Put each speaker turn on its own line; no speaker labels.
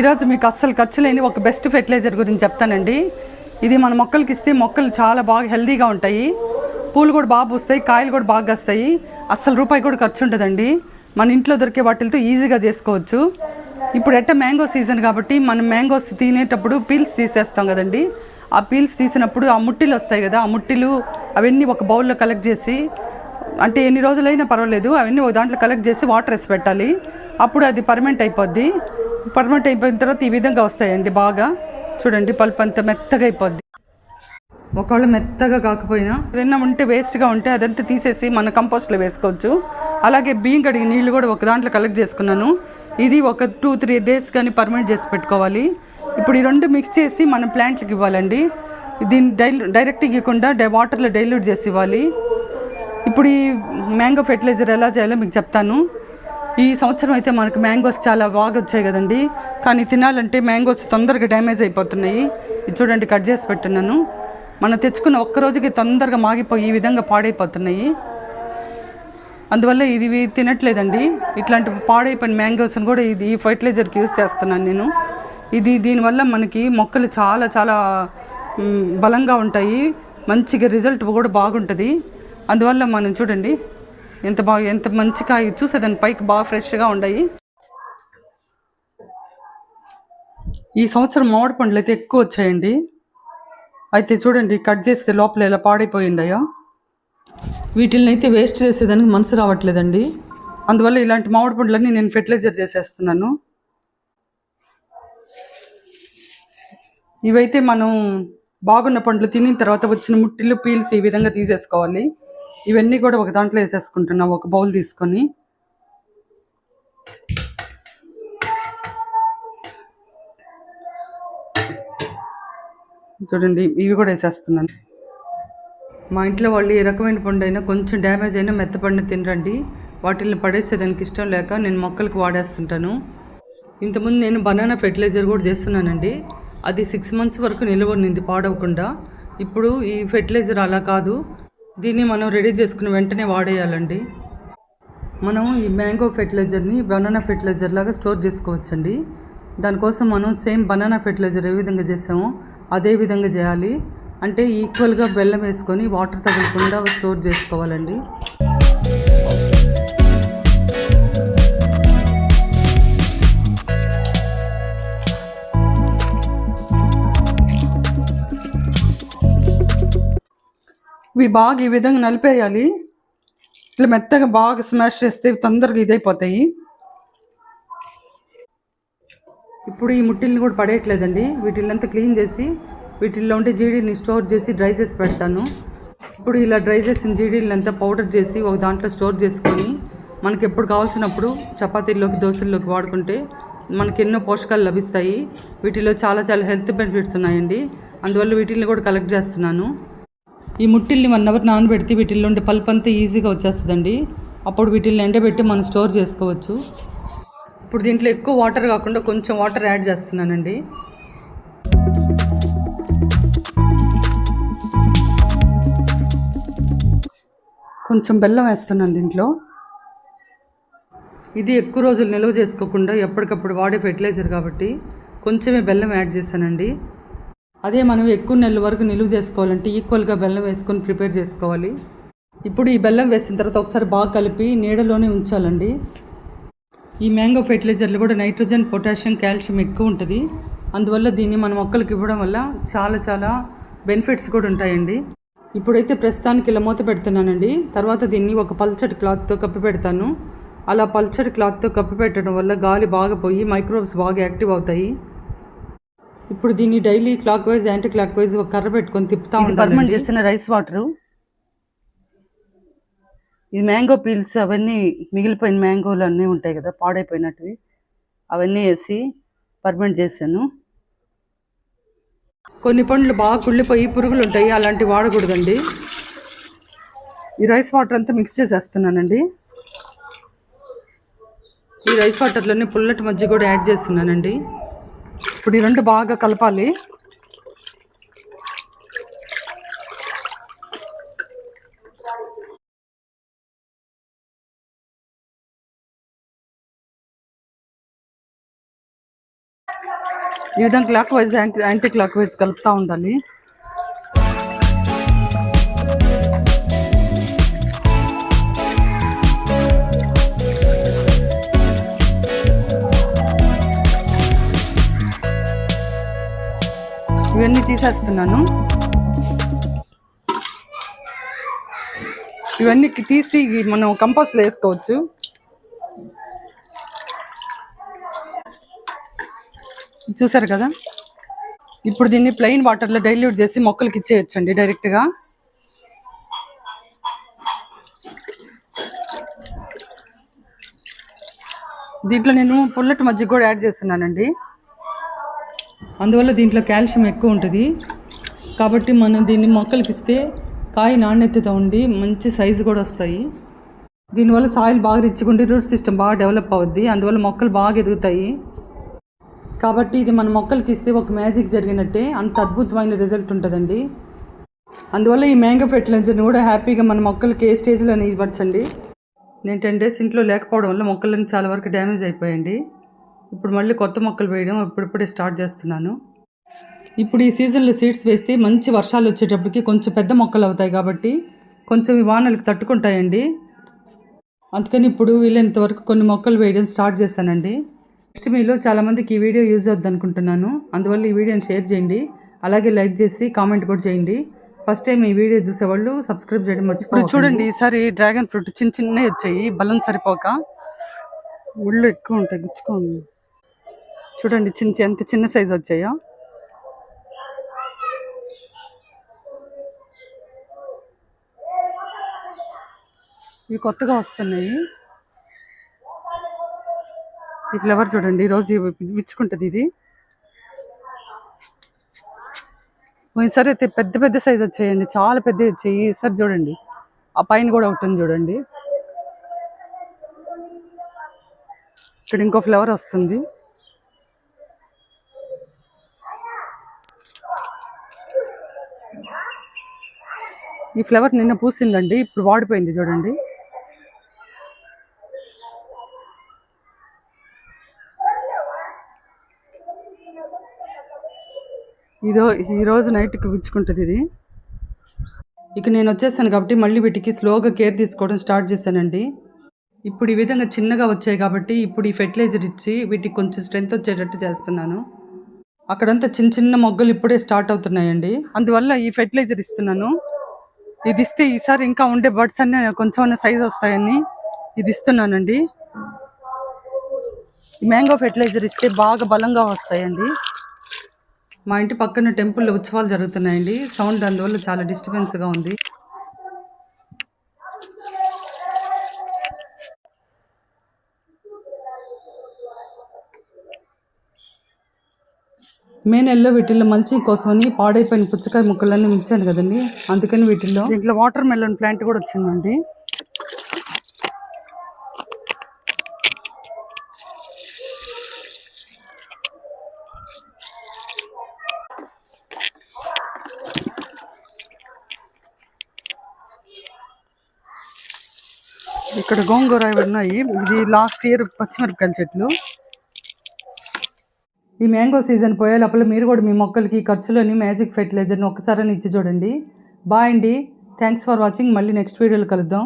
ఈరోజు మీకు అస్సలు ఖర్చు లేని ఒక బెస్ట్ ఫెర్టిలైజర్ గురించి చెప్తానండి. ఇది మన మొక్కలకి ఇస్తే మొక్కలు చాలా బాగా హెల్దీగా ఉంటాయి. పూలు కూడా బాగా పూస్తాయి కాయలు కూడా బాగా వస్తాయి అస్సలు రూపాయి కూడా ఖర్చు ఉంటుందండి మన ఇంట్లో దొరికే వాటిలతో ఈజీగా చేసుకోవచ్చు. ఇప్పుడు ఎట్ట మ్యాంగో సీజన్ కాబట్టి మనం మ్యాంగోస్ తినేటప్పుడు పీల్స్ తీసేస్తాం కదండి. ఆ పీల్స్ తీసినప్పుడు ఆ ముట్టిలు వస్తాయి కదా ఆ ముట్టిలు అవన్నీ ఒక బౌల్లో కలెక్ట్ చేసి అంటే ఎన్ని రోజులైనా పర్వాలేదు అవన్నీ ఒక దాంట్లో కలెక్ట్ చేసి వాటర్ వేసి పెట్టాలి. అప్పుడు అది పర్మనెంట్ అయిపోద్ది. పర్మనెంట్ అయిపోయిన తర్వాత ఈ విధంగా వస్తాయండి బాగా. చూడండి పల్పు అంత మెత్తగా అయిపోద్ది. ఒకవేళ మెత్తగా కాకపోయినా ఏదైనా ఉంటే వేస్ట్గా ఉంటే అదంతా తీసేసి మన కంపోస్ట్లో వేసుకోవచ్చు. అలాగే బియ్యం కడిగి నీళ్ళు కూడా ఒక దాంట్లో కలెక్ట్ చేసుకున్నాను. ఇది ఒక టూ త్రీ డేస్ కానీ పర్మనెంట్ చేసి పెట్టుకోవాలి. ఇప్పుడు ఈ రెండు మిక్స్ చేసి మనం ప్లాంట్లకు ఇవ్వాలండి. దీన్ని డైల్ డైరెక్ట్ ఇవ్వకుండా డై వాటర్లో డైల్యూట్ చేసి ఇవ్వాలి. ఇప్పుడు ఈ మ్యాంగో ఫెర్టిలైజర్ ఎలా చేయాలో మీకు చెప్తాను. ఈ సంవత్సరం అయితే మనకు మ్యాంగోస్ చాలా బాగా వచ్చాయి కదండి. కానీ తినాలంటే మ్యాంగోస్ తొందరగా డ్యామేజ్ అయిపోతున్నాయి. ఇది చూడండి కట్ చేసి పెట్టున్నాను. మనం తెచ్చుకున్న ఒక్క రోజుకి తొందరగా మాగిపోయి ఈ విధంగా పాడైపోతున్నాయి. అందువల్ల ఇది తినట్లేదండి. ఇట్లాంటి పాడైపోయిన మ్యాంగోస్ని కూడా ఇది ఈ ఫర్టిలైజర్కి యూజ్ చేస్తున్నాను నేను. ఇది దీనివల్ల మనకి మొక్కలు చాలా చాలా బలంగా ఉంటాయి. మంచిగా రిజల్ట్ కూడా బాగుంటుంది. అందువల్ల మనం చూడండి ఎంత బాగా ఎంత మంచి కాయ దాని పైకి బాగా ఫ్రెష్గా ఉన్నాయి ఈ సంవత్సరం మామిడి పండ్లు అయితే ఎక్కువ వచ్చాయండి. అయితే చూడండి కట్ చేస్తే లోపల ఎలా పాడైపోయిండయా వీటిని అయితే వేస్ట్ చేసేదానికి మనసు రావట్లేదండి. అందువల్ల ఇలాంటి మామిడి పండ్లన్నీ నేను ఫెర్టిలైజర్ చేసేస్తున్నాను. ఇవైతే మనం బాగున్న పండ్లు తినిన తర్వాత వచ్చిన ముట్టిలు పీల్స్ ఈ విధంగా తీసేసుకోవాలి. ఇవన్నీ కూడా ఒక దాంట్లో వేసేసుకుంటున్నాం ఒక బౌల్ తీసుకొని. చూడండి ఇవి కూడా వేసేస్తున్నాను. మా ఇంట్లో వాళ్ళు ఏ రకమైన పండు అయినా కొంచెం డ్యామేజ్ అయినా మెత్తపండు తినరండి. వాటిని పడేసేదానికి ఇష్టం లేక నేను మొక్కలకు వాడేస్తుంటాను. ఇంతకుముందు నేను బనానా ఫెర్టిలైజర్ కూడా చేస్తున్నానండి. అది సిక్స్ మంత్స్ వరకు నిలవనింది పాడవకుండా. ఇప్పుడు ఈ ఫెర్టిలైజర్ అలా కాదు. దీన్ని మనం రెడీ చేసుకుని వెంటనే వాడేయాలండి. మనం ఈ మ్యాంగో ఫెర్టిలైజర్ని బనానా ఫెర్టిలైజర్ లాగా స్టోర్ చేసుకోవచ్చండి. దానికోసం మనం సేమ్ బనానా ఫెర్టిలైజర్ ఏ విధంగా చేసామో అదే విధంగా చేయాలి. అంటే ఈక్వల్గా బెల్లం వేసుకొని వాటర్ తగలకుండా స్టోర్ చేసుకోవాలండి. ఇవి బాగా ఈ విధంగా నలిపేయాలి. ఇట్లా మెత్తగా బాగా స్మాష్ చేస్తే తొందరగా ఇదైపోతాయి. ఇప్పుడు ఈ ముట్టిల్ని కూడా పడేయట్లేదండి. వీటిల్లంతా క్లీన్ చేసి వీటిల్లో ఉంటే జీడీని స్టోర్ చేసి డ్రై చేసి పెడతాను. ఇప్పుడు ఇలా డ్రై చేసిన జీడీలంతా పౌడర్ చేసి ఒక దాంట్లో స్టోర్ చేసుకొని మనకి ఎప్పుడు కావాల్సినప్పుడు చపాతీల్లోకి దోశల్లోకి వాడుకుంటే మనకి ఎన్నో పోషకాలు లభిస్తాయి. వీటిలో చాలా చాలా హెల్త్ బెనిఫిట్స్ ఉన్నాయండి. అందువల్ల వీటిల్ని కూడా కలెక్ట్ చేస్తున్నాను. ఈ ముట్టిల్ని వన్ అవర్ నానబెడితే వీటిల్లో ఉండే పల్ప్ అంతా ఈజీగా వచ్చేస్తుందండి. అప్పుడు వీటిల్ని ఎండబెట్టి మనం స్టోర్ చేసుకోవచ్చు. ఇప్పుడు దీంట్లో ఎక్కువ వాటర్ కాకుండా కొంచెం వాటర్ యాడ్ చేస్తున్నానండి. కొంచెం బెల్లం వేస్తున్నాను దీంట్లో. ఇది ఎక్కువ రోజులు నిల్వ చేసుకోకుండా ఎప్పటికప్పుడు వాడే ఫెర్టిలైజర్ కాబట్టి కొంచెమే బెల్లం యాడ్ చేశానండి. అదే మనం ఎక్కువ నెలల వరకు నిలువ చేసుకోవాలంటే ఈక్వల్గా బెల్లం వేసుకొని ప్రిపేర్ చేసుకోవాలి. ఇప్పుడు ఈ బెల్లం వేసిన తర్వాత ఒకసారి బాగా కలిపి నీడలోనే ఉంచాలండి. ఈ మ్యాంగో ఫెర్టిలైజర్లు కూడా నైట్రోజన్ పొటాషియం కాల్షియం ఎక్కువ ఉంటుంది. అందువల్ల దీన్ని మన మొక్కలకు ఇవ్వడం వల్ల చాలా చాలా బెనిఫిట్స్ కూడా ఉంటాయండి. ఇప్పుడైతే ప్రస్తుతానికి ఇలా మూత పెడుతున్నానండి. తర్వాత దీన్ని ఒక పల్చటి క్లాత్తో కప్పి పెడతాను. అలా పల్చటి క్లాత్తో కప్పి పెట్టడం వల్ల గాలి బాగా పోయి మైక్రోబ్స్ బాగా యాక్టివ్ అవుతాయి. ఇప్పుడు దీన్ని daily clockwise anti clock wise ఒక కర్ర పెట్టుకొని తిప్పుతా ఉంటాను చేసిన రైస్ వాటరు. ఇది మ్యాంగో పీల్స్ అవన్నీ మిగిలిపోయిన మ్యాంగోలు అన్నీ ఉంటాయి కదా పాడైపోయినట్టువి. అవన్నీ వేసి పర్మనెంట్ చేశాను. కొన్ని పండ్లు బాగా కుళ్ళిపోయి పురుగులు ఉంటాయి అలాంటివి వాడకూడదండి. ఈ రైస్ వాటర్ అంతా మిక్స్ చేసేస్తున్నానండి. ఈ రైస్ వాటర్లోనే పుల్లటి మజ్జిగ కూడా యాడ్ చేస్తున్నానండి. ఇప్పుడు ఈ రెండు బాగా కలపాలి. ఈ విధంగా clockwise anti clock wise కలుపుతూ ఉండాలి. ఇవన్నీ తీసేస్తున్నాను. ఇవన్నీ తీసి మనం కంపోస్ట్లో వేసుకోవచ్చు. చూసారు కదా? ఇప్పుడు దీన్ని ప్లెయిన్ వాటర్లో డైల్యూట్ చేసి మొక్కలకి ఇచ్చేయచ్చండి డైరెక్ట్గా దీంట్లో నేను పుల్లటి మజ్జిగ కూడా యాడ్ చేస్తున్నానండి. అందువల్ల దీంట్లో కాల్షియం ఎక్కువ ఉంటుంది. కాబట్టి మనం దీన్ని మొక్కలకి ఇస్తే కాయ నాణ్యతతో ఉండి మంచి సైజు కూడా వస్తాయి. దీనివల్ల సాయిల్ బాగా రిచ్చుకుంటే రూట్ సిస్టమ్ బాగా డెవలప్ అవుద్ది. అందువల్ల మొక్కలు బాగా ఎదుగుతాయి. కాబట్టి ఇది మన మొక్కలకి ఇస్తే ఒక మ్యాజిక్ జరిగినట్టే అంత అద్భుతమైన రిజల్ట్ ఉంటుందండి. అందువల్ల ఈ మ్యాంగో ఫెర్టిలైజర్ని కూడా హ్యాపీగా మన మొక్కలకి ఏ స్టేజ్లోనే ఇవ్వచ్చండి. నేను టెన్ డేస్ ఇంట్లో లేకపోవడం వల్ల మొక్కలన్నీ చాలా వరకు డ్యామేజ్ అయిపోయాయండి. ఇప్పుడు మళ్ళీ కొత్త మొక్కలు వేయడం ఇప్పుడిప్పుడే స్టార్ట్ చేస్తున్నాను. ఇప్పుడు ఈ సీజన్లో సీడ్స్ వేస్తే మంచి వర్షాలు వచ్చేటప్పటికి కొంచెం పెద్ద మొక్కలు అవుతాయి కాబట్టి కొంచెం ఈ వానలకి తట్టుకుంటాయండి. అందుకని ఇప్పుడు వీలైనంత వరకు కొన్ని మొక్కలు వేయడం స్టార్ట్ చేశానండి. నెక్స్ట్ మీలో చాలామందికి ఈ వీడియో యూజ్ అవుద్ది అనుకుంటున్నాను. అందువల్ల ఈ వీడియోని షేర్ చేయండి. అలాగే లైక్ చేసి కామెంట్ కూడా చేయండి. ఫస్ట్ టైం ఈ వీడియో చూసేవాళ్ళు సబ్స్క్రైబ్ చేయడం మర్చిపోయి చూడండి ఈసారి డ్రాగన్ ఫ్రూట్ చిన్న చిన్నవి వచ్చాయి. బలం సరిపోక. ముళ్ళు ఎక్కువ ఉంటాయి గుచ్చుకోండి చూడండి చిన్న చిన్న- ఎంత చిన్న సైజు వచ్చాయో. ఇవి కొత్తగా వస్తున్నాయి. ఈ ఫ్లవర్ చూడండి ఈరోజు విచ్చుకుంటుంది ఇది. ఈసారి అయితే పెద్ద పెద్ద సైజ్ వచ్చాయండి చాలా పెద్ద వచ్చాయి. ఈసారి చూడండి ఆ పైన కూడా ఒకటి ఉంది చూడండి. ఇక్కడ ఇంకో ఫ్లవర్ వస్తుంది. ఈ ఫ్లవర్ నిన్న పూసిందండి ఇప్పుడు వాడిపోయింది చూడండి. ఇదో ఈ రోజు నైట్కి పుచ్చుకుంటుంది ఇది. ఇక నేను వచ్చేసాను కాబట్టి మళ్ళీ వీటికి స్లోగా కేర్ తీసుకోవడం స్టార్ట్ చేశానండి. ఇప్పుడు ఈ విధంగా చిన్నగా వచ్చాయి కాబట్టి ఇప్పుడు ఈ ఫెర్టిలైజర్ ఇచ్చి వీటికి కొంచెం స్ట్రెంత్ వచ్చేటట్టు చేస్తున్నాను. అక్కడంతా చిన్న చిన్న మొగ్గలు ఇప్పుడే స్టార్ట్ అవుతున్నాయండి. అందువల్ల ఈ ఫెర్టిలైజర్ ఇస్తున్నాను. ఇది ఇస్తే ఈసారి ఇంకా ఉండే బర్డ్స్ అన్నీ కొంచెం సైజ్ వస్తాయని ఇది ఇస్తున్నానండి. మ్యాంగో ఫెర్టిలైజర్ ఇస్తే బాగా బలంగా వస్తాయండి. మా ఇంటి పక్కన టెంపుల్లో ఉత్సవాలు జరుగుతున్నాయండి. సౌండ్ అందువల్ల చాలా డిస్టర్బెన్స్గా ఉంది. మే నెలలో వీటిల్లో మల్చింగ్ కోసమని పాడైపోయిన పుచ్చకాయ ముక్కలన్నీ ఉంచాను కదండి. అందుకని వీటిల్లో దీంట్లో వాటర్ మెలన్ ప్లాంట్ కూడా వచ్చిందండి. ఇక్కడ గోంగూర ఉన్నాయి. ఇది లాస్ట్ ఇయర్ పచ్చిమిరపకాయల చెట్లు. ఈ మ్యాంగో సీజన్ పోయే లోపల మీరు కూడా మీ మొక్కలకి ఖర్చులోని మ్యాజిక్ ఫెర్టిలైజర్ని ఒక్కసారి ఇచ్చి చూడండి. బాయ్ అండి. Thanks for watching. మళ్ళీ నెక్స్ట్ వీడియోలో కలుద్దాం.